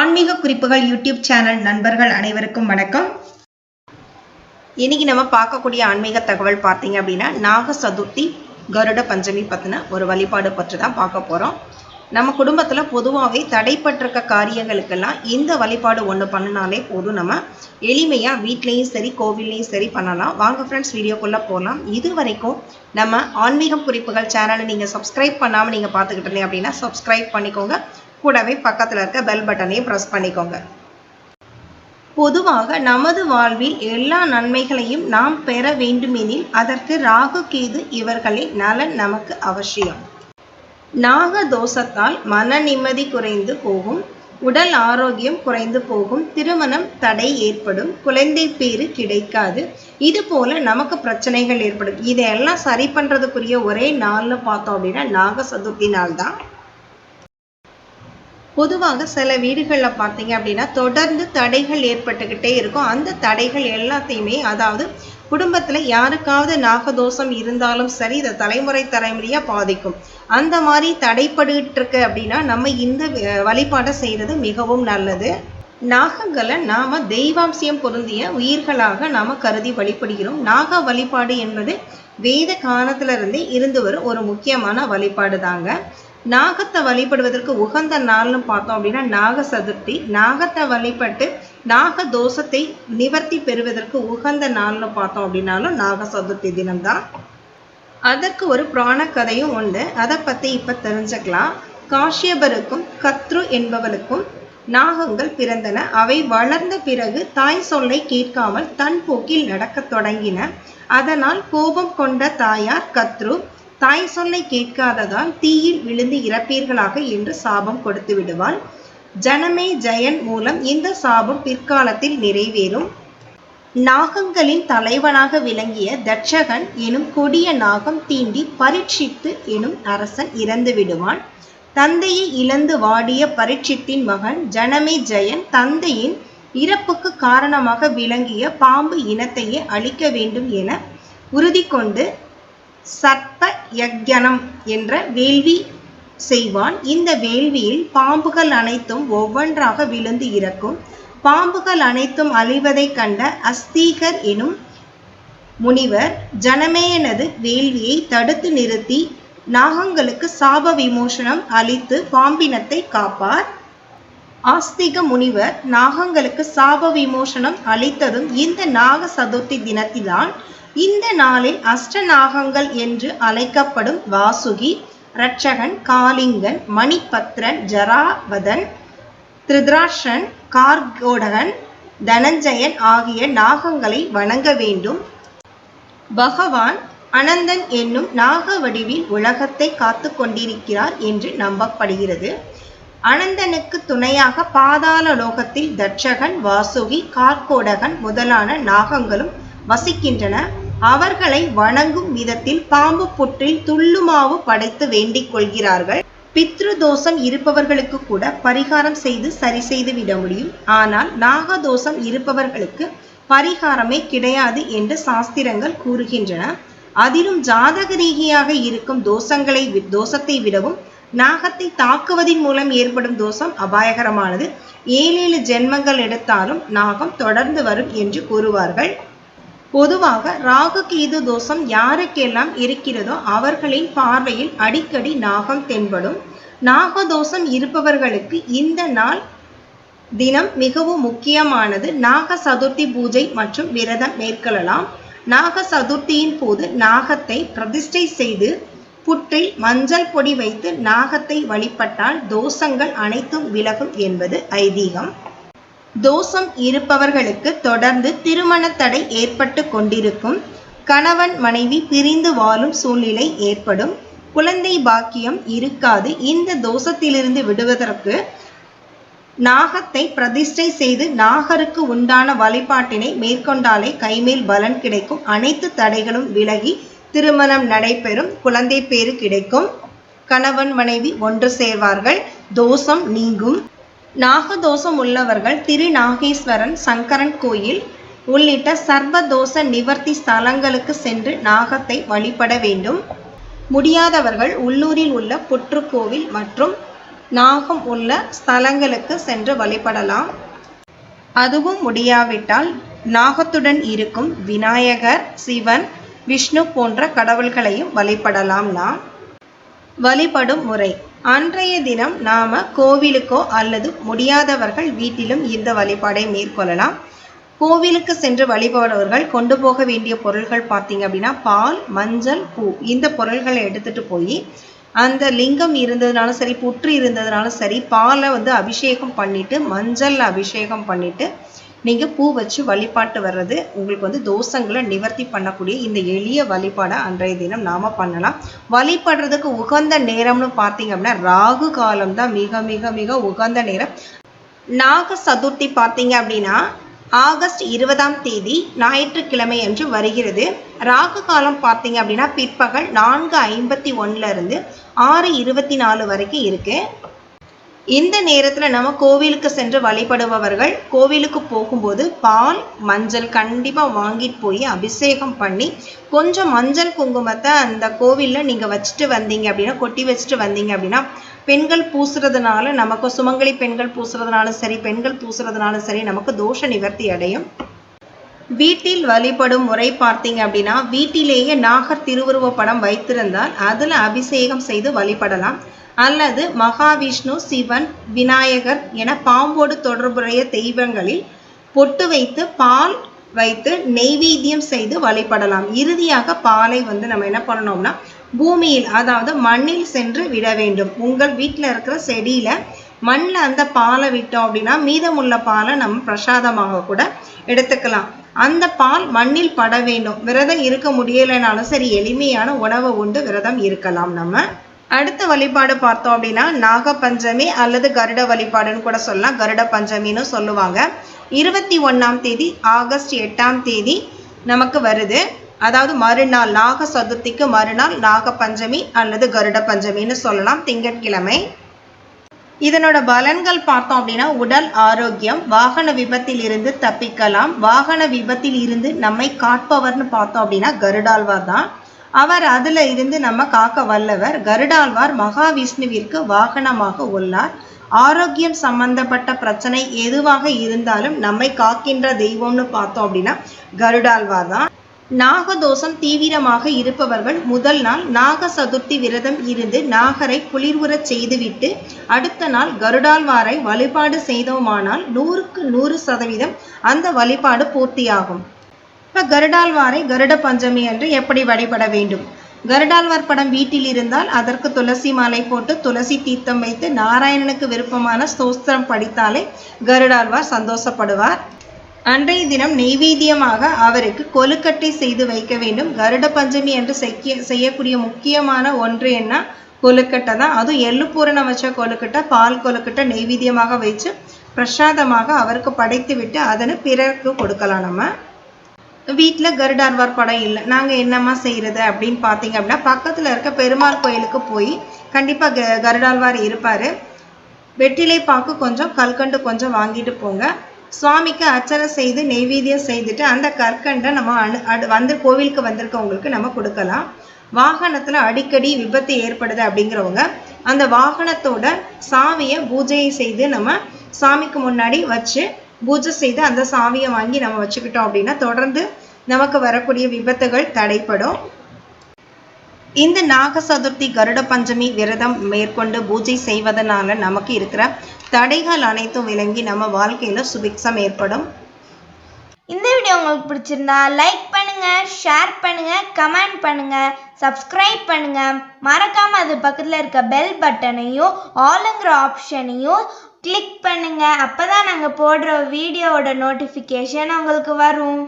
ஆன்மீக குறிப்புகள் YouTube channel நண்பர்கள் அனைவருக்கும் வணக்கம். இன்னைக்கு நம்ம பார்க்கக்கூடிய ஆன்மீக தகவல் பார்த்தீங்க அப்படின்னா நாக சதுர்த்தி கருட பஞ்சமி பற்றின ஒரு வழிபாடு பற்றி தான் பார்க்க போகிறோம் நம்ம குடும்பத்தில் பொதுவாகவே தடைப்பட்டிருக்க காரியங்களுக்கெல்லாம் இந்த வழிபாடு ஒன்று பண்ணினாலே போதும். நம்ம எளிமையாக வீட்லேயும் சரி கோவில்லையும் சரி பண்ணலாம். வாங்க ஃப்ரெண்ட்ஸ் வீடியோக்குள்ளே போகலாம் இது வரைக்கும் நம்ம ஆன்மீகம் குறிப்புகள் சேனலை நீங்கள் சப்ஸ்கிரைப் பண்ணாமல் நீங்கள் பார்த்துக்கிட்டீங்க அப்படின்னா சப்ஸ்கிரைப் பண்ணிக்கோங்க. கூடவே பக்கத்தில் இருக்க பெல் பட்டனையும் ப்ரெஸ் பண்ணிக்கோங்க. பொதுவாக நமது வாழ்வில் எல்லா நன்மைகளையும் நாம் பெற வேண்டுமெனில் அதற்கு ராகு கேது இவர்களின் நலன் நமக்கு அவசியம். நாக தோஷத்தால் மன நிம்மதி குறைந்து போகும் உடல் ஆரோக்கியம் குறைந்து போகும் திருமணம் தடை ஏற்படும் குழந்தை பேரு கிடைக்காது இது போல நமக்கு பிரச்சனைகள் ஏற்படும். இதையெல்லாம் சரி பண்ணுறதுக்குரிய ஒரே நாள்னு பார்த்தோம் அப்படின்னா நாக சதுர்த்தி நாள் தான் பொதுவாக சில வீடுகளில் பார்த்தீங்க அப்படின்னா தொடர்ந்து தடைகள் ஏற்பட்டுக்கிட்டே இருக்கும். அந்த தடைகள் எல்லாத்தையுமே அதாவது குடும்பத்தில் யாருக்காவது நாகதோஷம் இருந்தாலும் சரி இதை தலைமுறை தலைமுறையாக பாதிக்கும். அந்த மாதிரி தடைப்பட்டுக்கிட்டு இருக்கு அப்படின்னா நம்ம இந்த வழிபாடை செய்கிறது மிகவும் நல்லது. நாகங்களை நாம தெய்வாம்சியம் பொருந்திய உயிர்களாக நாம கருதி வழிபடுகிறோம். நாக வழிபாடு என்பது வேத காலத்திலிருந்தே இருந்து வரும் ஒரு முக்கியமான வழிபாடு தாங்க நாகத்தை வழிபடுவதற்கு உகந்த நாள்னு பார்த்தோம் அப்படின்னா நாக சதுர்த்தி நாகத்தை வழிபட்டு நாக தோஷத்தை நிவர்த்தி பெறுவதற்கு உகந்த நாள்னு பார்த்தோம் அப்படின்னாலும் நாக சதுர்த்தி தினம்தான். அதற்கு ஒரு புராண கதையும் உண்டு. அதை பற்றி இப்போ தெரிஞ்சுக்கலாம். காஷ்யபருக்கும் கத்ரு என்பவனுக்கும் நாகங்கள் பிறந்தன. அவை வளர்ந்த பிறகு தாய் சொல்லை கேட்காமல் தன் போக்கில் நடக்கத் தொடங்கின. அதனால் கோபம் கொண்ட தாயார் கத்ரு தாய் சொல்லை கேட்காததால் தீயில் விழுந்து இறப்பீர்களாக என்று சாபம் கொடுத்து விடுவாள். ஜனமே ஜெயன் மூலம் இந்த சாபம் பிற்காலத்தில் நிறைவேறும். நாகங்களின் தலைவனாக விளங்கிய தட்சகன் எனும் கொடிய நாகம் தீண்டி பரீட்சித்து எனும் அரசன் இறந்து விடுவான். தந்தையை இழந்து வாடிய பரீட்சித்தின் மகன் ஜனமே ஜெயன் தந்தையின் இறப்புக்கு காரணமாக விளங்கிய பாம்பு இனத்தையே அழிக்க வேண்டும் என உறுதி கொண்டு சர்ப்ப யக்ஞனம் என்ற வேள்வி செய்வான். இந்த வேள்வியில் பாம்புகள் அனைத்தும் ஒவ்வொன்றாக விழுந்து இறக்கும். பாம்புகள் அனைத்தும் அழிவதைக் கண்ட அஸ்தீகர் எனும் முனிவர் ஜனமேயனது வேள்வியை தடுத்து நிறுத்தி நாகங்களுக்கு சாப விமோசனம் அளித்து பாம்பினத்தை காப்பார். ஆஸ்திக முனிவர் நாகங்களுக்கு சாப விமோசனம் அளித்ததும் இந்த நாக சதுர்த்தி தினத்தில்தான் இந்த நாளில் அஷ்டநாகங்கள் என்று அழைக்கப்படும் வாசுகி ரட்சகன் காளிங்கன் மணிபத்ரன் ஜராவதன் திருதராஷன் கார்கோடகன் தனஞ்சயன் ஆகிய நாகங்களை வணங்க வேண்டும். பகவான் அனந்தன் என்னும் நாக வடிவில் உலகத்தை காத்து கொண்டிருக்கிறார் என்று நம்பப்படுகிறது. அனந்தனுக்கு துணையாக பாதாள லோகத்தில் தட்சகன் வாசுகி கார்கோடகன் முதலான நாகங்களும் வசிக்கின்றன. அவர்களை வணங்கும் விதத்தில் பாம்பு புற்றில் துள்ளுமாவு படைத்து வேண்டிக் கொள்கிறார்கள். பித்ரு தோஷம் இருப்பவர்களுக்கு கூட பரிகாரம் செய்து சரி செய்து விட முடியும். ஆனால் நாகதோஷம் இருப்பவர்களுக்கு பரிகாரமே கிடையாது என்று சாஸ்திரங்கள் கூறுகின்றன. அதிலும் ஜாதக ரீதியாக இருக்கும் தோஷங்களை தோஷத்தை விடவும் நாகத்தை தாக்குவதன் மூலம் ஏற்படும் தோஷம் அபாயகரமானது. ஏழேழு ஜென்மங்கள் எடுத்தாலும் நாகம் தொடர்ந்து வரும் என்று கூறுவார்கள். பொதுவாக ராகு கேது தோஷம் யாருக்கெல்லாம் இருக்கிறதோ அவர்களின் பார்வையில் அடிக்கடி நாகம் தென்படும். நாகதோஷம் இருப்பவர்களுக்கு இந்த நாள் தினம் மிகவும் முக்கியமானது. நாக சதுர்த்தி பூஜை மற்றும் விரதம் மேற்கொள்ளலாம். நாக சதுர்த்தியின் போது நாகத்தை பிரதிஷ்டை செய்து புற்றில் மஞ்சள் பொடி வைத்து நாகத்தை வழிபட்டால் தோஷங்கள் அனைத்தும் விலகும் என்பது ஐதீகம். தோஷம் இருப்பவர்களுக்கு தொடர்ந்து திருமண தடை ஏற்பட்டு கொண்டிருக்கும். கணவன் மனைவி பிரிந்து வாழும் சூழ்நிலை ஏற்படும். குழந்தை பாக்கியம் இருக்காது. இந்த தோஷத்திலிருந்து விடுவதற்கு நாகத்தை பிரதிஷ்டை செய்து நாகருக்கு உண்டான வழிபாட்டினை மேற்கொண்டாலே கைமேல் பலன் கிடைக்கும். அனைத்து தடைகளும் விலகி திருமணம் நடைபெறும். குழந்தை பேரு கிடைக்கும். கணவன் மனைவி ஒன்று சேர்வார்கள். தோஷம் நீங்கும். நாகதோஷம் உள்ளவர்கள் திருநாகேஸ்வரன் சங்கரன் கோயில் உள்ளிட்ட சர்வதோஷ நிவர்த்தி ஸ்தலங்களுக்கு சென்று நாகத்தை வழிபட வேண்டும். முடியாதவர்கள் உள்ளூரில் உள்ள புற்றுக்கோவில் மற்றும் நாகம் உள்ள ஸ்தலங்களுக்கு சென்று வழிபடலாம். அதுவும் முடியாவிட்டால் நாகத்துடன் இருக்கும் விநாயகர் சிவன் விஷ்ணு போன்ற கடவுள்களையும் வழிபடலாம். நாம் வழிபடும் முறை அன்றைய தினம் நாம் கோவிலுக்கோ அல்லது முடியாதவர்கள் வீட்டிலும் இந்த வழிபாடை மேற்கொள்ளலாம். கோவிலுக்கு சென்று வழிபடுபவர்கள் கொண்டு போக வேண்டிய பொருள்கள் பார்த்தீங்க அப்படின்னா பால் மஞ்சள் பூ. இந்த பொருள்களை எடுத்துட்டு போய் அந்த லிங்கம் இருந்ததுனாலும் சரி புற்று இருந்ததுனாலும் சரி பாலை வந்து அபிஷேகம் பண்ணிட்டு மஞ்சள் அபிஷேகம் பண்ணிட்டு நீங்கள் பூ வச்சு வழிபாட்டு வர்றது உங்களுக்கு வந்து தோஷங்களை நிவர்த்தி பண்ணக்கூடிய இந்த எளிய வழிபாடை அன்றைய தினம் நாம் பண்ணலாம். வழிபடுறதுக்கு உகந்த நேரம்னு பார்த்தீங்க அப்படின்னா ராகு காலம் தான் மிக மிக மிக உகந்த நேரம். நாக சதுர்த்தி பார்த்தீங்க அப்படின்னா ஆகஸ்ட் இருபதாம் தேதி ஞாயிற்றுக்கிழமை அன்று வருகிறது. ராகு காலம் பார்த்தீங்க அப்படின்னா பிற்பகல் நான்கு ஐம்பத்தி ஒன்னுல இருந்து ஆறு இருபத்தி நாலு வரைக்கும் இருக்குது இந்த நேரத்தில் நம்ம கோவிலுக்கு சென்று வழிபடுபவர்கள் கோவிலுக்கு போகும்போது பால் மஞ்சள் கண்டிப்பாக வாங்கிட்டு போய் அபிஷேகம் பண்ணி கொஞ்சம் மஞ்சள் குங்குமத்தை அந்த கோவிலில் நீங்கள் வச்சுட்டு வந்தீங்க அப்படின்னா கொட்டி வச்சுட்டு வந்தீங்க அப்படின்னா பெண்கள் பூசுறதுனால நமக்கு சுமங்கலி பெண்கள் பூசுறதுனாலும் சரி பெண்கள் பூசுறதுனாலும் சரி நமக்கு தோஷ நிவர்த்தி அடையும். வீட்டில் வழிபடும் முறை பார்த்தீங்க அப்படின்னா வீட்டிலேயே நாகர் திருவுருவ படம் வைத்திருந்தால் அதில் அபிஷேகம் செய்து வழிபடலாம். அல்லது மகாவிஷ்ணு சிவன் விநாயகர் என பாம்போடு தொடர்புடைய தெய்வங்களில் பொட்டு வைத்து பால் வைத்து நெய்வேத்தியம் செய்து வழிபடலாம். இறுதியாக பாலை வந்து நம்ம என்ன பண்ணணும்னா பூமியில் அதாவது மண்ணில் சென்று விட வேண்டும். உங்கள் வீட்டில் இருக்கிற செடியில் மண்ணில் அந்த பாலை விட்டோம் அப்படின்னா மீதமுள்ள பாலை நம்ம பிரசாதமாக கூட எடுத்துக்கலாம். அந்த பால் மண்ணில் பட வேண்டும். விரதம் இருக்க முடியலைனாலும் சரி எளிமையான உணவை உண்டு விரதம் இருக்கலாம் நம்ம. அடுத்த வழிபாடு பார்த்தோம் அப்படின்னா நாக பஞ்சமி அல்லது கருட வழிபாடுன்னு கூட சொல்லலாம். கருட பஞ்சமின்னு சொல்லுவாங்க. இருபத்தி ஒன்றாம் தேதி ஆகஸ்ட் எட்டாம் தேதி நமக்கு வருது. அதாவது மறுநாள் நாக சதுர்த்திக்கு மறுநாள் நாக பஞ்சமி அல்லது கருட பஞ்சமின்னு சொல்லலாம். திங்கட்கிழமை. இதனோட பலன்கள் பார்த்தோம் அப்படின்னா உடல் ஆரோக்கியம் வாகன விபத்தில் இருந்து தப்பிக்கலாம். வாகன விபத்தில் இருந்து நம்மை காட்பவர்னு பார்த்தோம் அப்படின்னா கருடாழ்வார் தான். அவர் அதுல இருந்து நம்ம காக்க வல்லவர் கருடாழ்வார் மகாவிஷ்ணுவிற்கு வாகனமாக உள்ளார். ஆரோக்கியம் சம்பந்தப்பட்ட பிரச்சனை எதுவாக இருந்தாலும் நம்மை காக்கின்ற தெய்வம்னு பார்த்தோம் அப்படின்னா கருடாழ்வார் தான். நாகதோஷம் தீவிரமாக இருப்பவர்கள் முதல் நாள் நாக சதுர்த்தி விரதம் இருந்து நாகரை குளிர்வுறச் செய்துவிட்டு அடுத்த நாள் கருடாழ்வாரை வழிபாடு செய்தோமானால் நூறுக்கு நூறு சதவீதம் அந்த வழிபாடு பூர்த்தியாகும். இப்போ கருடாழ்வாரை கருட பஞ்சமி என்று எப்படி வழிபட வேண்டும்? கருடாழ்வார் படம் வீட்டில் இருந்தால் அதற்கு துளசி மாலை போட்டு துளசி தீர்த்தம் வைத்து நாராயணனுக்கு விருப்பமான ஸ்தோஸ்திரம் படித்தாலே கருடாழ்வார் சந்தோஷப்படுவார். அன்றைய தினம் நெய்வேத்தியமாக அவருக்கு கொழுக்கட்டை செய்து வைக்க வேண்டும். கருட பஞ்சமி என்று செய்ய செய்யக்கூடிய முக்கியமான ஒன்று என்ன? கொழுக்கட்டை தான். அதுவும் எள்ளுப்பூரணம் வச்ச கொழுக்கட்டை பால் கொழுக்கட்டை நெய்வேத்தியமாக வச்சு பிரசாதமாக அவருக்கு படைத்து விட்டு அதனை பிறருக்கு கொடுக்கலாம் நம்ம. வீட்டில் கருடாழ்வார் படம் இல்லை. நாங்கள் என்னம்மா செய்கிறது அப்படின்னு பார்த்தீங்க அப்படின்னா பக்கத்தில் இருக்க பெருமாள் கோயிலுக்கு போய் கண்டிப்பாக க கருடாழ்வார் இருப்பார். வெற்றிலை பாக்கு கொஞ்சம் கல்கண்டு கொஞ்சம் வாங்கிட்டு போங்க. சுவாமிக்கு அர்ச்சனை செய்து நெய்வேத்தியம் செய்துட்டு அந்த கற்கண்டை நம்ம அனு அடு வந்து கோவிலுக்கு வந்திருக்கவங்களுக்கு நம்ம கொடுக்கலாம். வாகனத்தில் அடிக்கடி விபத்து ஏற்படுது அப்படிங்கிறவங்க அந்த வாகனத்தோட சாவியை பூஜையை செய்து நம்ம சாமிக்கு முன்னாடி வச்சு பூஜை செய்து அந்த சாவியை வாங்கி நம்ம வச்சுக்கிட்டோம் அப்படின்னா தொடர்ந்து நமக்கு வரக்கூடிய விபத்துகள் தடைப்படும். இந்த நாக சதுர்த்தி கருட பஞ்சமி விரதம் மேற்கொண்டு பூஜை செய்வதனால நமக்கு இருக்கிற தடைகள் அனைத்தும் விளங்கி நம்ம வாழ்க்கையில சுபிக்ஷம் ஏற்படும். இந்த வீடியோ உங்களுக்கு பிடிச்சிருந்தா லைக் பண்ணுங்க ஷேர் பண்ணுங்க கமெண்ட் பண்ணுங்க சப்ஸ்கிரைப் பண்ணுங்க. மறக்காம அது பக்கத்தில் இருக்க பெல் பட்டனையும் ஆளுங்கிற ஆப்ஷனையும் கிளிக் அப்போ தான் நாங்கள் போடுற வீடியோவோட நோட்டிஃபிகேஷன் உங்களுக்கு வரும்.